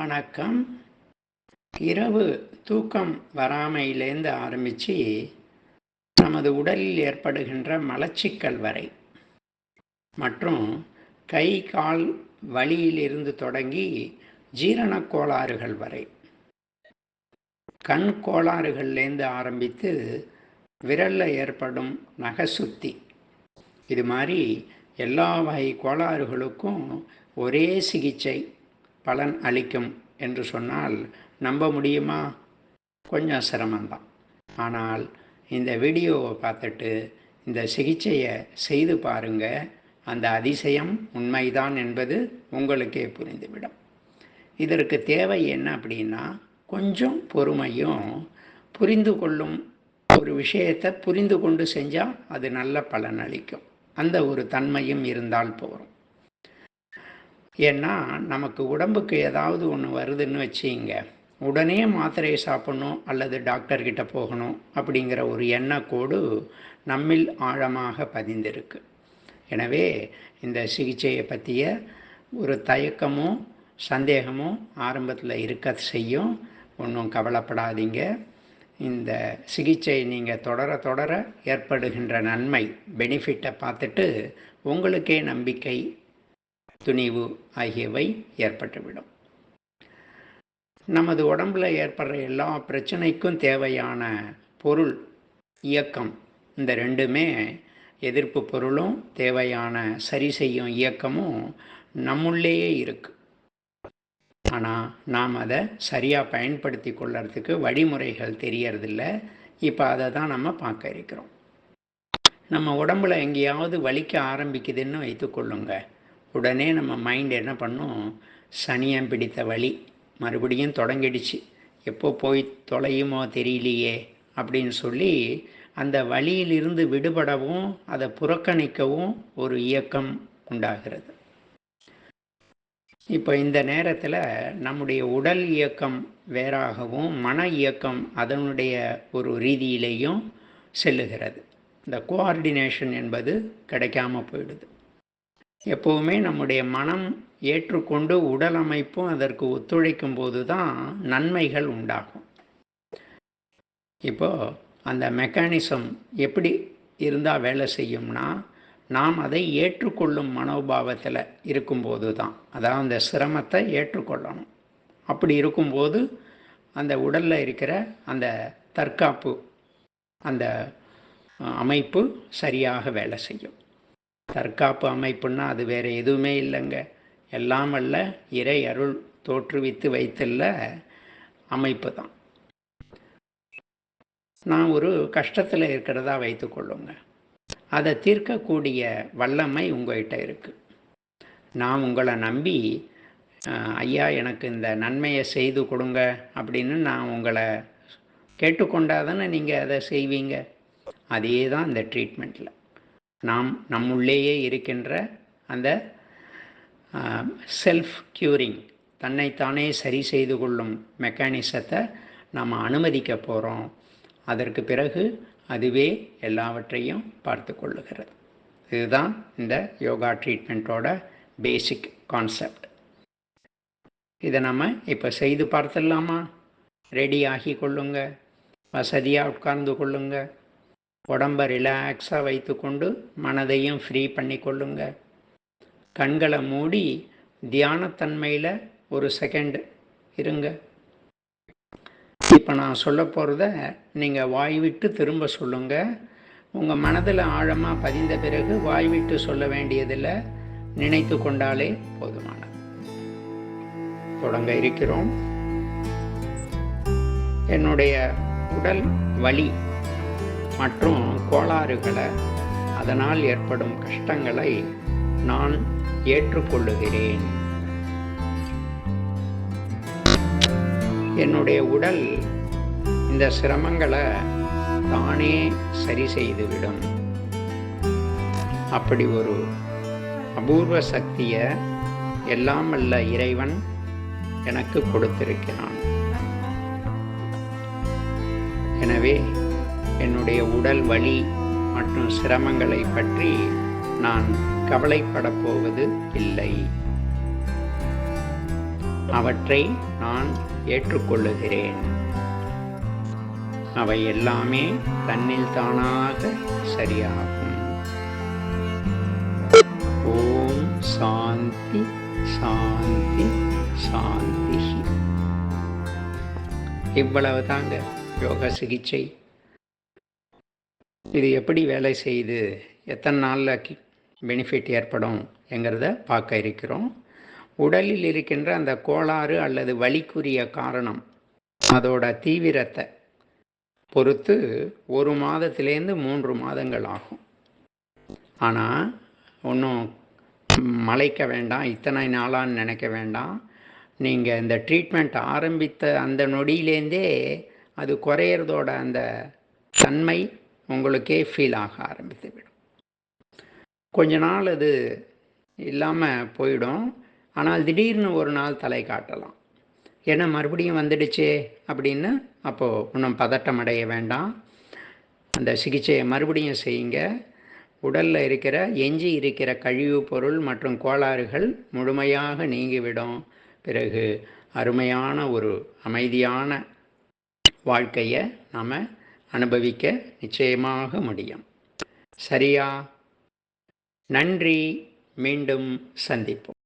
வணக்கம். இரவு தூக்கம் வராமையிலேருந்து ஆரம்பித்து நமது உடலில் ஏற்படுகின்ற மலச்சிக்கல் வரை மற்றும் கை கால் வலியிலிருந்து தொடங்கி ஜீரணக் கோளாறுகள் வரை. கண் கோளாறுகள்லேருந்து ஆரம்பித்து விரலில் ஏற்படும் நகசுத்தி. இது மாதிரி எல்லா வகை கோளாறுகளுக்கும் ஒரே சிகிச்சை பலன் அளிக்கும் என்று சொன்னால் நம்ப முடியுமா? கொஞ்சம் சிரமம்தான். ஆனால் இந்த வீடியோவை பார்த்துட்டு இந்த சிகிச்சையை செய்து பாருங்க. அந்த அதிசயம் உண்மைதான் என்பது உங்களுக்கே புரிந்துவிடும். இதற்கு தேவை என்ன அப்படின்னா கொஞ்சம் பொறுமையும் புரிந்து கொள்ளும் ஒரு விஷயத்தை புரிந்து கொண்டு செஞ்சால் அது நல்ல பலன் அளிக்கும். அந்த ஒரு தன்மையும் இருந்தால் போகிறோம் ஏன்னா நமக்கு உடம்புக்கு ஏதாவது ஒன்று வருதுன்னு வச்சிங்க. உடனே மாத்திரையை சாப்பிடணும் அல்லது டாக்டர்கிட்ட போகணும் அப்படிங்கிற ஒரு எண்ணக்கோடு நம்மில் ஆழமாக பதிந்திருக்கு. எனவே இந்த சிகிச்சையை பற்றிய ஒரு தயக்கமும் சந்தேகமும் ஆரம்பத்தில் இருக்க செய்யும். ஒன்றும் கவலைப்படாதீங்க. இந்த சிகிச்சை நீங்கள் தொடர தொடர ஏற்படுகின்ற நன்மை பெனிஃபிட்டை பார்த்துட்டு உங்களுக்கே நம்பிக்கை துணிவு ஆகியவை ஏற்பட்டுவிடும். நமது உடம்பில் ஏற்படுற எல்லா பிரச்சனைக்கும் தேவையான பொருள் இயக்கம் இந்த ரெண்டுமே எதிர்ப்பு பொருளும் தேவையான சரி செய்யும் இயக்கமும் நம்முள்ளேயே இருக்குது ஆனால் நாம் அதை சரியாக பயன்படுத்தி கொள்ளறதுக்கு வழிமுறைகள் தெரியறதில்ல. இப்போ அதை தான் நம்ம பார்க்க இருக்கிறோம். நம்ம உடம்புல எங்கேயாவது வலிக்க ஆரம்பிக்குதுன்னு வைத்துக்கொள்ளுங்க உடனே நம்ம மைண்ட் என்ன பண்ணும்? சனியம் பிடித்த வழி மறுபடியும் தொடங்கிடுச்சு. எப்போ போய் தொலையுமோ தெரியலையே அப்படின்னு சொல்லி அந்த வழியிலிருந்து விடுபடவும் அதை புறக்கணிக்கவும் ஒரு இயக்கம் உண்டாகிறது. இப்போ இந்த நேரத்தில் நம்முடைய உடல் இயக்கம் வேறாகவும் மன இயக்கம் அதனுடைய ஒரு ரீதியிலேயும் செல்லுகிறது. இந்த கோஆர்டினேஷன் என்பது கிடைக்காம போயிடுது. எப்போவுமே நம்முடைய மனம் ஏற்றுக்கொண்டு உடல் அமைப்பும் அதற்கு ஒத்துழைக்கும் போது தான் நன்மைகள் உண்டாகும். இப்போ அந்த மெக்கானிசம் எப்படி இருந்தால் வேலை செய்யும்னா நாம் அதை ஏற்றுக்கொள்ளும் மனோபாவத்தில் இருக்கும்போது தான். அதாவது அந்த சிரமத்தை ஏற்றுக்கொள்ளணும். அப்படி இருக்கும்போது அந்த உடலில் இருக்கிற அந்த தற்காப்பு அந்த அமைப்பு சரியாக வேலை செய்யும். தற்காப்பு அமைப்புன்னா அது வேறு எதுவுமே இல்லைங்க. எல்லாம் அல்ல இறை அருள் தோற்றுவித்து வைத்துள்ள அமைப்பு தான் நான் ஒரு கஷ்டத்தில் இருக்கிறதா வைத்துக்கொள்ளுங்க அதை தீர்க்கக்கூடிய வல்லமை உங்கள்கிட்ட இருக்குது நான் உங்களை நம்பி ஐயா எனக்கு இந்த நன்மையை செய்து கொடுங்க அப்படின்னு நான் உங்களை கேட்டுக்கொண்டாதானே நீங்கள் அதை செய்வீங்க. அதே தான் இந்த ட்ரீட்மெண்ட்டில் நாம் நம்முள்ளேயே இருக்கின்ற அந்த செல்ஃப் க்யூரிங் தன்னைத்தானே சரி செய்து கொள்ளும் மெக்கானிசத்தை நாம் அனுமதிக்க போகிறோம் அதற்கு பிறகு அதுவே எல்லாவற்றையும் பார்த்து கொள்ளுகிறது. இதுதான் இந்த யோகா ட்ரீட்மெண்ட்டோட பேசிக் கான்செப்ட் இதை நம்ம இப்போ செய்து பார்த்துடலாமா? ரெடி ஆகி கொள்ளுங்க. வசதியாக உட்கார்ந்து கொள்ளுங்கள் உடம்பை ரிலாக்ஸாக வைத்துக்கொண்டு மனதையும் ஃப்ரீ பண்ணி கொள்ளுங்க கண்களை மூடி தியானத்தன்மையில் ஒரு செகண்ட் இருங்க. இப்போ நான் சொல்ல போகிறத நீங்கள் வாய் விட்டு திரும்ப சொல்லுங்கள் உங்கள் மனதில் ஆழமாக பதிந்த பிறகு வாய் விட்டு சொல்ல வேண்டியதில் நினைத்து கொண்டாலே போதுமானது. தொடங்க இருக்கிறோம். என்னுடைய உடல் வலி மற்றும் கோளாறுகளை அதனால் ஏற்படும் கஷ்டங்களை நான் ஏற்றுக்கொள்ளுகிறேன். என்னுடைய உடல் இந்த சிரமங்களை தானே சரி செய்துவிடும். அப்படி ஒரு அபூர்வ சக்தியை எல்லாம் அல்ல இறைவன் எனக்கு கொடுத்திருக்கிறான். எனவே என்னுடைய உடல் வலி மற்றும் சிரமங்களை பற்றி நான் கவலைப்படப் போவது இல்லை. அவற்றை நான் ஏற்றுக்கொள்ளுகிறேன். அவை எல்லாமே தன்னில் தானாக சரியாகும். ஓம் சாந்தி சாந்தி சாந்தி இவ்வளவு தாங்க யோக சிகிச்சை. இது எப்படி வேலை செய்யுது எத்தனை நாளில் பெனிஃபிட் ஏற்படும் என்கிறத பார்க்க இருக்கிறோம். உடலில் இருக்கின்ற அந்த கோளாறு அல்லது வலிக்குரிய காரணம் அதோட தீவிரத்தை பொறுத்து ஒரு மாதத்திலேருந்து மூன்று மாதங்கள் ஆகும். ஆனால் ஒன்றும் மலைக்க வேண்டாம் இத்தனை நாளான்னு நினைக்க வேண்டாம். நீங்கள் இந்த ட்ரீட்மெண்ட் ஆரம்பித்த அந்த நொடியிலேருந்தே அது குறையிறதோட அந்த தன்மை உங்களுக்கே ஃபீல் ஆக ஆரம்பித்துவிடும். கொஞ்ச நாள் அது இல்லாமல் போயிடும். ஆனால் திடீர்னு ஒரு நாள் தலை காட்டலாம். ஏன்னா மறுபடியும் வந்துடுச்சே? அப்படின்னு அப்போது இன்னும் பதட்டம் அடைய வேண்டாம். அந்த சிகிச்சையை மறுபடியும் செய்யுங்க. உடலில் இருக்கிற எஞ்சி இருக்கிற கழிவு பொருள் மற்றும் கோளாறுகள் முழுமையாக நீங்கிவிடும். பிறகு அருமையான ஒரு அமைதியான வாழ்க்கையை நாம் அனுபவிக்க நிச்சயமாக முடியும். சரியா? நன்றி. மீண்டும் சந்திப்போம்.